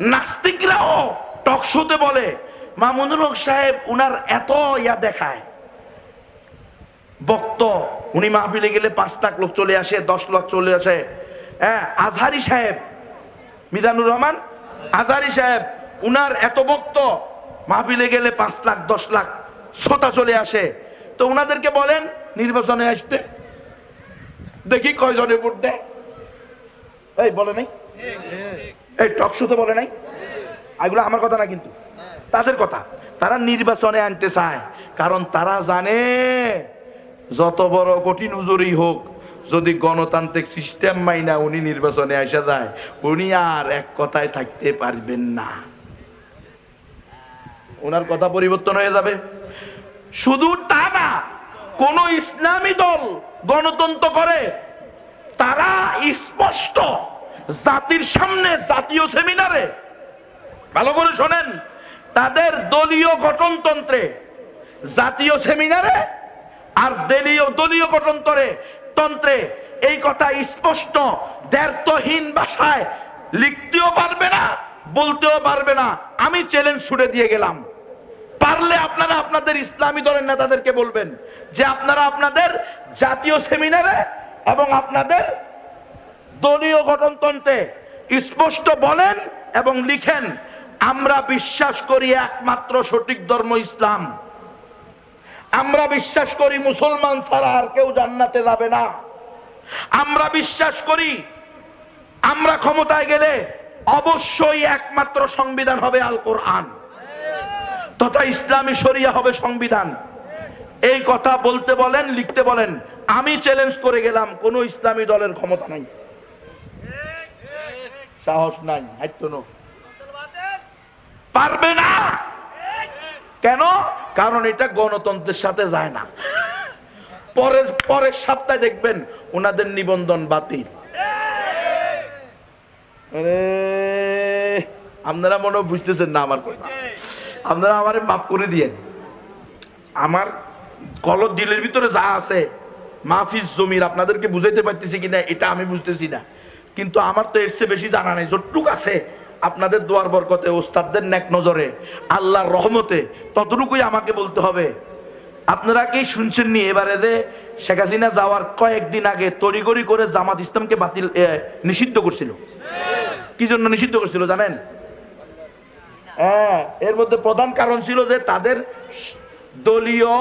নাস্তিকরাও টক শোতে বলে। মামুনুল হক সাহেব উনার এত ইয়া দেখায়। বক্ত, উনি মাহফিলে গেলে পাঁচ লাখ লোক চলে আসে, দশ লাখ চলে আসে। হ্যাঁ আজহারি সাহেব, মিজানুর রহমান, আজহারি সাহেব, উনার এত বক্ত, মাহফিলে গেলে পাঁচ লাখ, দশ লাখ শ্রোতা চলে আসে। তো উনাদেরকে বলেন, নির্বাচনে আসতে। দেখি কয়জনে ভোট দেয়। এই, বলে নাই? এই টক শোতে বলে নাই? এগুলো আমার কথা না কিন্তু। তাদের কথা। তারা নির্বাচনে আনতে চায়। কারণ তারা জানে, যত বড় কঠিন উজুরি হোক, যদি গণতান্ত্রিক সিস্টেম মাইনা উনি নির্বাচনে আসা যায়, উনি আর এক কথায় থাকতে পারবেন না। ওনার কথা পরিবর্তন হয়ে যাবে। শুধু তা না, কোন ইসলামী দল গণতন্ত্র করে, তারা স্পষ্ট জাতির সামনে, জাতীয় সেমিনারে। ভালো করে শোনেন, তাদের দলীয় গঠনতন্ত্রে, জাতীয় সেমিনারে আর দলীয় দলীয় গঠনতন্ত্রে, তন্ত্রে এই কথা স্পষ্ট, দ্ব্যর্থহীন ভাষায় লিখতেও পারবে না, বলতেও পারবে না। আমি চ্যালেঞ্জ ছুড়ে দিয়ে গেলাম। পারলে আপনারা আপনাদের ইসলামী দলের নেতাদেরকে বলবেন যে আপনারা আপনাদের জাতীয় সেমিনারে এবং আপনাদের দলীয় গঠনতন্ত্রে স্পষ্ট বলেন এবং লিখেন, আমরা বিশ্বাস করি একমাত্র সঠিক ধর্ম ইসলাম। আমরা বিশ্বাস করি মুসলমান ছাড়া আর কেউ জান্নাতে যাবে না। আমরা বিশ্বাস করি আমরা ক্ষমতায় গেলে অবশ্যই একমাত্র সংবিধান হবে আল কোরআন তথা ইসলামী শরিয়া হবে সংবিধান। এই কথা বলতে বলেন, লিখতে বলেন, আমি চ্যালেঞ্জ করে গেলাম, কোনো ইসলামী দলের ক্ষমতা নাই। সাহস নাই। পারবে না? কেন? কারণ এটা গণতন্ত্রের সাথে যায় না। পরের পরের সপ্তাহে দেখবেন ওনাদের নিবন্ধন বাতিল। আপনারা মনে বুঝতেছেন না আমার কথা। আপনারা আমারে মাফ করে দিয়েন। আমার কলর দিলের ভিতরে যা আছে মাহফিজ জমির, আপনাদেরকে বুঝাইতে পারতেছি কিনা, এটা আমি বুঝতেছি না। কিন্তু আমার তো এর চেয়ে বেশি জানা নেই। যতটুক আছে, আপনাদের দোয়ার বরকতে, ওস্তাদদের নেক নজরে, আল্লাহর রহমতে ততটুকুই আমাকে বলতে হবে। আপনারা কি শুনছেন নি এবারে যে শেখ হাসিনা যাওয়ার কয়েকদিন আগে তড়িগড়ি করে জামাত ইসলামকে বাতিল নিষিদ্ধ করছিল? কি জন্য নিষিদ্ধ করছিল জানেন? হ্যাঁ এর মধ্যে প্রধান কারণ ছিল যে তাদের দলীয়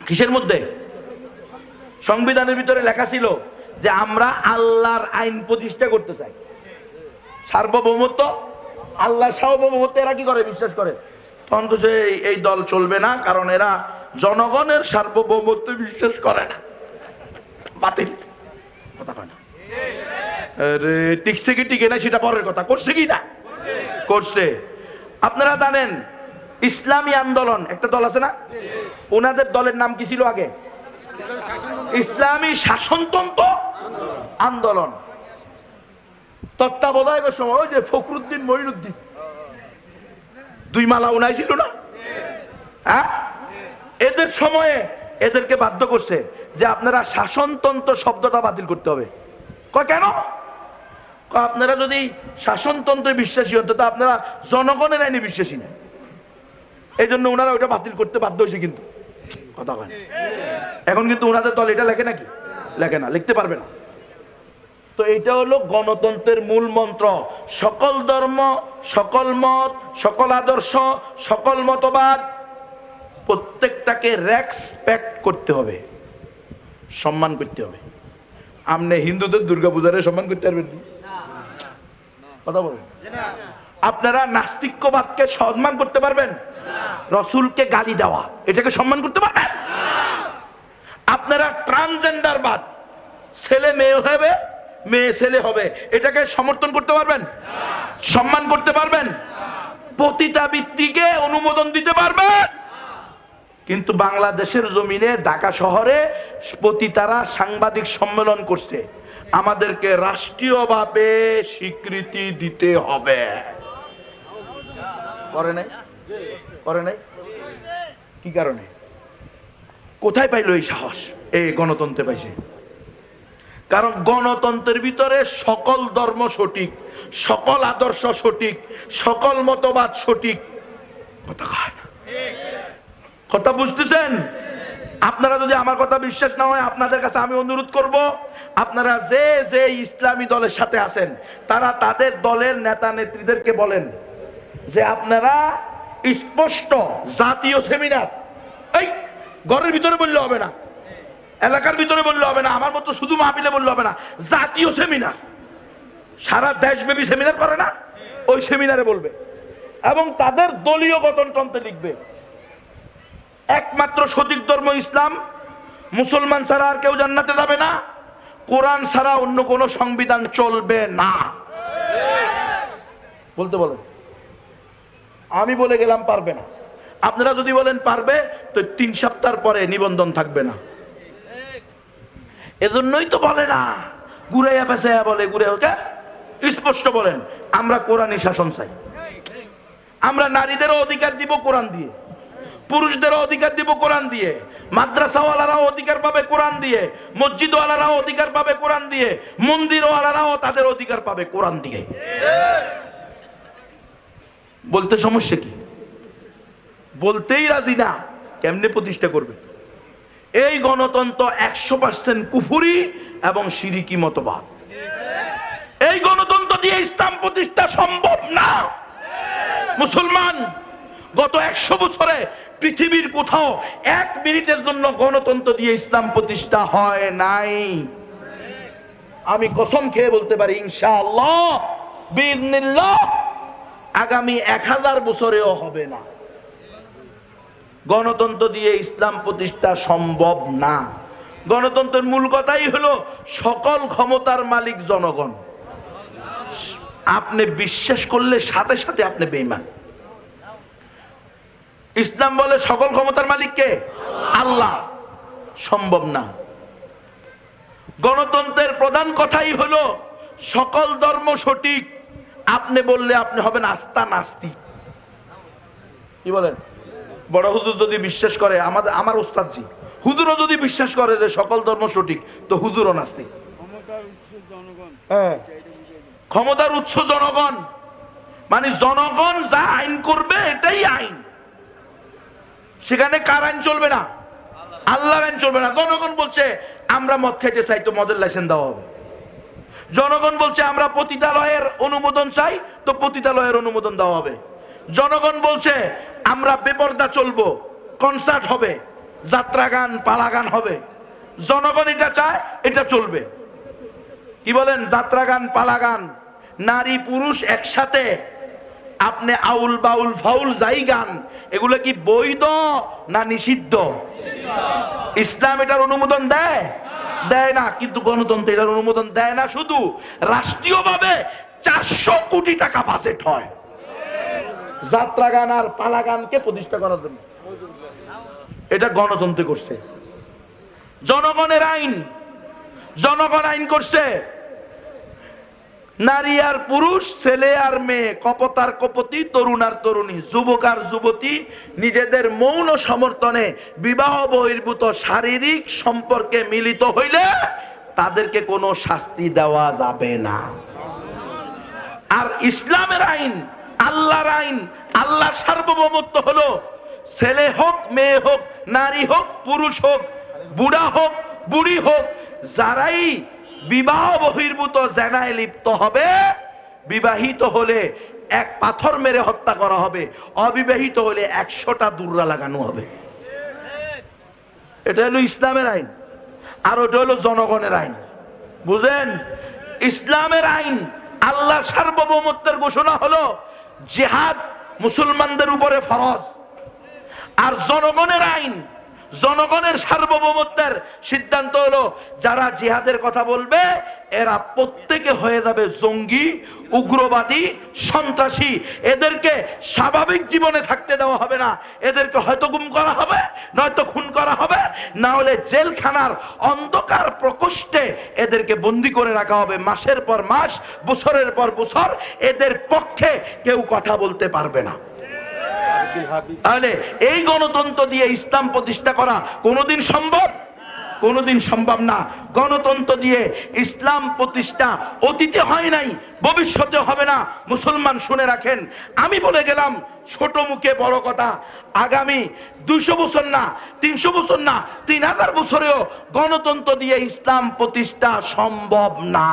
কিসের মধ্যে? সংবিধানের ভিতরে লেখা ছিল যে আমরা আল্লাহর আইন প্রতিষ্ঠা করতে চাই। সার্বভৌমত্ব? আল্লাহ সার্বভৌমত্ব এরা কি করে বিশ্বাস করে? তখন তো এই- দল চলবে না, কারণ এরা জনগণের সার্বভৌমত্ব বিশ্বাস করে না। বাতিল। কথা কয় না। টিকছে কি টিকে না সেটা পরের কথা। করছে কি না? করছে। আপনারা জানেন, ইসলামী আন্দোলন, একটা দল আছে না? ওনাদের দলের নাম কি ছিল আগে? ইসলামী শাসনতন্ত্র? আন্দোলন। তত্ত্বাবধায়কের সময় ওই যে ফখরুদ্দিন মঈনুদ্দিন। দুই মালা উনাই ছিল না? হ্যাঁ? এদের সময়ে এদেরকে বাধ্য করছে যে আপনারা শাসনতন্ত্র শব্দটা বাতিল করতে হবে। কেন? আপনারা যদি শাসনতন্ত্রে বিশ্বাসী হন তো আপনারা জনগণের আইনে বিশ্বাসী না। এই জন্য ওনারা ওইটা বাতিল করতে বাধ্য হয়েছে কিন্তু। কথা হয় এখন কিন্তু ওনাদের দল এটা লেখে নাকি? লেখে না, লিখতে পারবে না। তো এটা হলো গণতন্ত্রের মূল মন্ত্র। সকল ধর্ম, সকল মত, সকল আদর্শ, সকল মতবাদ প্রত্যেকটাকে রেসপেক্ট করতে হবে, সম্মান করতে হবে। আপনি হিন্দুদের দুর্গা পূজারে সম্মান করতে পারবেন কথা বলুন। আপনারা নাস্তিক্যবাদকে সম্মান করতে পারবেন? রসুলকে গালি দেওয়া, এটাকে সম্মান করতে পারবেন? আপনারা ট্রান্সজেন্ডারবাদ ছেলে মেয়ে হবে মেয়ে ছেলে হবে, এটাকে সমর্থন করতে পারবেন? সম্মান করতে পারবেন? পতিতাবৃত্তিকে অনুমোদন দিতে পারবেন? কিন্তু বাংলাদেশের জমিনে ঢাকা শহরে পতিতারা সাংবাদিক সম্মেলন করছে। আমাদেরকে রাষ্ট্রীয়ভাবে স্বীকৃতি দিতে হবে। করে নাই? করে নাই? কি কারণে? কোথায় পাইল এই সাহস? এই গণতন্ত্রে পাইছে। কারণ গণতন্ত্রের ভিতরে সকল ধর্ম সঠিক, সকল আদর্শ সঠিক, সকল মতবাদ সঠিক। কথা বুঝতেছেন? আপনারা যদি আমার কথা বিশ্বাস না হয়, আপনাদের কাছে আমি অনুরোধ করব, আপনারা যে যে ইসলামী দলের সাথে আছেন, তারা তাদের দলের নেতা নেত্রীদেরকে বলেন যে আপনারা স্পষ্ট জাতীয় সেমিনার, এই, ঘরের ভিতরে বললে হবে না। এলাকার ভিতরে বললে হবে না, আমার মতো শুধু মাহফিলে বললে হবে না, জাতীয় সেমিনার সারা দেশব্যাপী সেমিনার করে না, ওই সেমিনারে বলবে। এবং তাদের দলীয় গঠনতন্ত্রে লিখবে। একমাত্র সঠিক ধর্ম ইসলাম, মুসলমান ছাড়া আর কেউ জান্নাতে যাবে না, কোরআন ছাড়া অন্য কোনো সংবিধান চলবে না। বলতে বলেন। আমি বলে গেলাম পারবে না। আপনারা যদি বলেন পারবে, তো তিন সপ্তাহ পরে নিবন্ধন থাকবে না। এজন্যই তো বলে না। ঘুরাইয়া পেঁচাইয়া বলে, ঘুরে ওকে, স্পষ্ট বলেন, আমরা কোরআনই শাসন চাই। আমরা নারীদেরও অধিকার দিব কোরআন দিয়ে, পুরুষদেরও অধিকার দিব কোরআন দিয়ে, মাদ্রাসাওয়ালারাও অধিকার পাবে কোরআন দিয়ে, মসজিদওয়ালারাও অধিকার পাবে কোরআন দিয়ে, মন্দিরওয়ালারাও তাদের অধিকার পাবে কোরআন দিয়ে। বলতে সমস্যা কি? বলতেই রাজি না, কেমনে প্রতিষ্ঠা করবে? এই গণতন্ত্র একশো পার্সেন্ট কুফুরি এবং সিরিকি মতবাদ। এই গণতন্ত্র দিয়ে ইসলাম প্রতিষ্ঠা সম্ভব না। মুসলমান, গত একশো বছরে পৃথিবীর কোথাও এক মিনিটের জন্য গণতন্ত্র দিয়ে ইসলাম প্রতিষ্ঠা হয় নাই। আমি কসম খেয়ে বলতে পারি, ইনশাআল্লাহ বিইذنিল্লাহ আগামী এক হাজার বছরেও হবে না। গণতন্ত্র দিয়ে ইসলাম প্রতিষ্ঠা সম্ভব না। গণতন্ত্রের মূল কথাই হলো সকল ক্ষমতার মালিক জনগণ। আপনি বিশ্বাস করলে সাথে সাথে আপনি বেইমান ইসলাম বলে সকল ক্ষমতার মালিককে আল্লাহ। সম্ভব না। গণতন্ত্রের প্রধান কথাই হলো সকল ধর্ম সঠিক। আপনি বললে আপনি হবেন আস্থা নাস্তিক কি বলেন? বড় হুজুর যদি বিশ্বাস করে আমাদের আমার ওস্তাদজি হুজুরও যদি বিশ্বাস করে যে সকল ধর্ম সঠিক তো হুজুরও নাস্তিক। হ্যাঁ। ক্ষমতার উৎস জনগণ। মানে জনগণ যা আইন করবে এটাই আইন। সেখানে কার আইন চলবে না? আল্লাহর আইন চলবে না। জনগণ বলছে আমরা মদ খাইতে চাই তো মদের লাইসেন্স দেওয়া হবে। জনগণ বলছে আমরা পতিতালয়ের অনুমোদন চাই তো পতিতালয়ের অনুমোদন দেওয়া হবে। জনগণ বলছে আমরা বেপর্দা চলবো কনসার্ট হবে, যাত্রা গান, পালা গান হবে। জনগণ এটা চায়, এটা চলবে। কি বলেন? যাত্রা গান, পালা গান, নারী পুরুষ একসাথে, আপনি আউল বাউল ফাউল যাই গান, এগুলো কি বৈধ না নিষিদ্ধ? ইসলাম এটার অনুমোদন দেয়? দেয় না, কিন্তু গণতন্ত্র এটার অনুমোদন দেয় না শুধু। রাষ্ট্রীয়ভাবে চারশো কোটি টাকা বাজেট হয়। যাত্রা গান আর পালা গানকে প্রতিষ্ঠা করার জন্য। এটা গণতন্ত্র করছে। জনগণের আইন, জনগণ আইন করছে। নারী আর পুরুষ, ছেলে আর মেয়ে কপতার কপতি, তরুণ আর তরুণী, যুবক আর যুবতী, নিজেদের মৌন সমর্থনে বিবাহ বহির্ভূত শারীরিক সম্পর্কে মিলিত হইলে তাদেরকে কোনো শাস্তি দেওয়া যাবে না। আর ইসলামের আইন আল্লাহর আইন, আল্লাহর সার্বভৌমত্ব হলো ছেলে হোক, মেয়ে হোক, নারী হোক, পুরুষ হোক, বুড়া হোক, বুড়ি হোক, যারাই বিবাহ বহির্ভূত জেনায় লিপ্ত হবে, বিবাহিত হলে এক পাথর মেরে হত্যা করা হবে, অবিবাহিত হলে একশোটা দুর্রা লাগানো হবে। এটা হলো ইসলামের আইন, আর ওটা হলো জনগণের আইন। বুঝেন? ইসলামের আইন আল্লাহ সার্বভৌমত্বের ঘোষণা হলো জেহাদ মুসলমানদের উপরে ফরজ। আর জনগণের আইন, জনগণের সার্বভৌমত্বের সিদ্ধান্ত হলো, যারা জিহাদের কথা বলবে, এরা প্রত্যেকে হয়ে যাবে জঙ্গি, উগ্রবাদী, সন্ত্রাসী। এদেরকে স্বাভাবিক জীবনে থাকতে দেওয়া হবে না। এদেরকে হয়তো গুম করা হবে, নয়তো খুন করা হবে। না হলে জেলখানার অন্ধকার প্রকোষ্ঠে এদেরকে বন্দি করে রাখা হবে। মাসের পর মাস, বছরের পর বছর এদের পক্ষে কেউ কথা বলতে পারবে না। তাহলে এই গণতন্ত্র দিয়ে ইসলাম প্রতিষ্ঠা করা কোনোদিন সম্ভব? কোনোদিন সম্ভব না। গণতন্ত্র দিয়ে ইসলাম প্রতিষ্ঠা অতীতে হয় নাই, ভবিষ্যতে হবে না। মুসলমান শুনে রাখেন, আমি বলে গেলাম, ছোট মুখে বড় কথা, আগামী দুশো বছর না, তিনশো বছর না, তিন হাজার বছরেও গণতন্ত্র দিয়ে ইসলাম প্রতিষ্ঠা সম্ভব না।